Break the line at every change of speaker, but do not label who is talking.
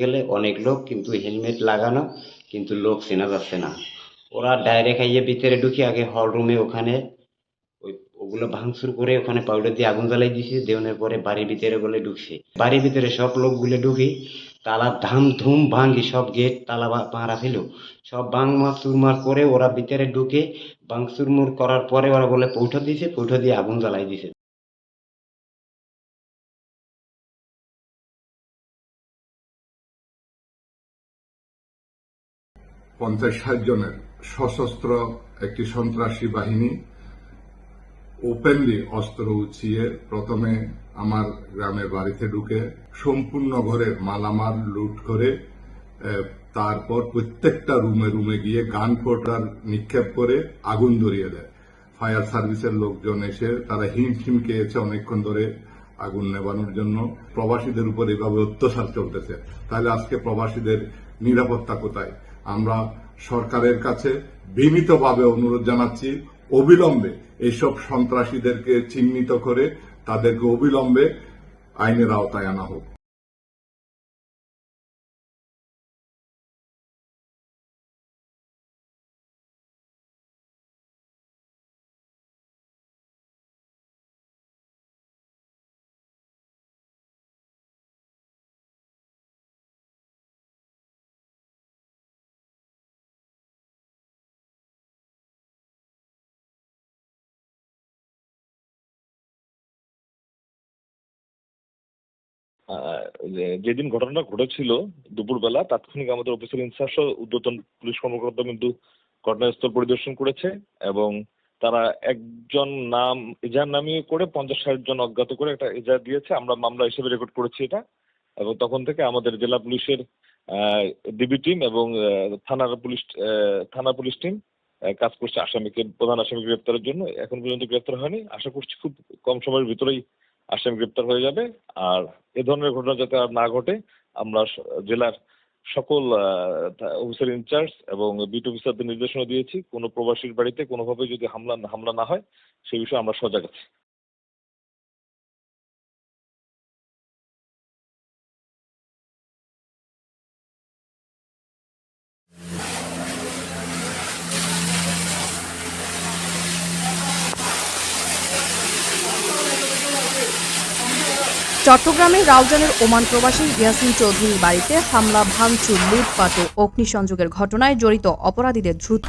গেলে অনেক লোক, কিন্তু হেলমেট লাগানো, কিন্তু লোক চেনা যাচ্ছে না। ওরা ডাইরেক্ট আইয়ে ভিতরে ঢুকে আগে হল রুমে ওখানে ওই ওগুলো ভাঙচুর করে ওখানে পাউডার দিয়ে আগুন জ্বালাই দিছে দেওয়ানোর পরে বাড়ির ভিতরে বলে ঢুকছে। বাড়ির ভিতরে সব লোকগুলো ঢুকি, তালা ধাম ধুম ভাঙি সব গেট তালা মারা ছিল। সব বাং মার চুরমার করে ওরা ভিতরে ঢুকে বাং চুরমুর করার পরে ওরা বলে পৌঁটা দিছে পৌঁটা দিয়ে আগুন জ্বালাই দিছে।
পঞ্চাশ ষাট জনের সশস্ত্র একটি সন্ত্রাসী বাহিনী ওপেনলি অস্ত্র উঁচিয়ে প্রথমে আমার গ্রামের বাড়িতে ঢুকে সম্পূর্ণ ঘরে মালামাল লুট করে তারপর প্রত্যেকটা রুমে রুমে গিয়ে গান পোটার নিক্ষেপ করে আগুন ধরিয়ে দেয়। ফায়ার সার্ভিসের লোকজন এসে তারা হিম হিম খেয়েছে অনেকক্ষণ ধরে আগুন নেবানোর জন্য। প্রবাসীদের উপর এভাবে অত্যাচার চলতেছে। তাহলে আজকে প্রবাসীদের নিরাপত্তা কোথায়? আমরা সরকারের কাছে বিনীতভাবে অনুরোধ জানাচ্ছি, অবিলম্বে এইসব সন্ত্রাসীদেরকে চিহ্নিত করে তাদেরকে অবিলম্বে আইনের আওতায় আনা হোক।
যেদিন ঘটনাটা ঘটেছিল দুপুরবেলা, তাৎক্ষণিক আমাদের অফিসের ইনচার্জ ঊর্ধ্বতন পুলিশ কর্মকর্তা কিন্তু ঘটনাস্থল পরিদর্শন করেছে এবং তারা একজন নাম এজাহার নামিয়ে করে পঞ্চাশ ষাট জন অজ্ঞাত করে একটা এজাহার দিয়েছে। আমরা মামলা হিসেবে রেকর্ড করেছি এটা। এবং তখন থেকে আমাদের জেলা পুলিশের ডিবি টিম এবং থানার পুলিশ থানা পুলিশ টিম কাজ করছে। আসামিকে, প্রধান আসামি গ্রেপ্তারের জন্য। এখন পর্যন্ত গ্রেপ্তার হয়নি। আশা করছি খুব কম সময়ের ভিতরেই আসামি গ্রেপ্তার হয়ে যাবে। আর এ ধরনের ঘটনা যাতে আর না ঘটে, আমরা জেলার সকল অফিসার ইনচার্জ এবং বিট অফিসারদের নির্দেশনা দিয়েছি। কোনো প্রবাসীর বাড়িতে কোনোভাবে যদি হামলা হামলা না হয় সেই বিষয়ে আমরা সজাগ আছি।
চট্টগ্রামে রাউজানের ওমান প্রবাসী ইয়াসিন চৌধুরীর বাড়িতে হামলা, ভাঙচুর, লুটপাট ও অগ্নিসংযোগের ঘটনায় জড়িত অপরাধীদের দ্রুত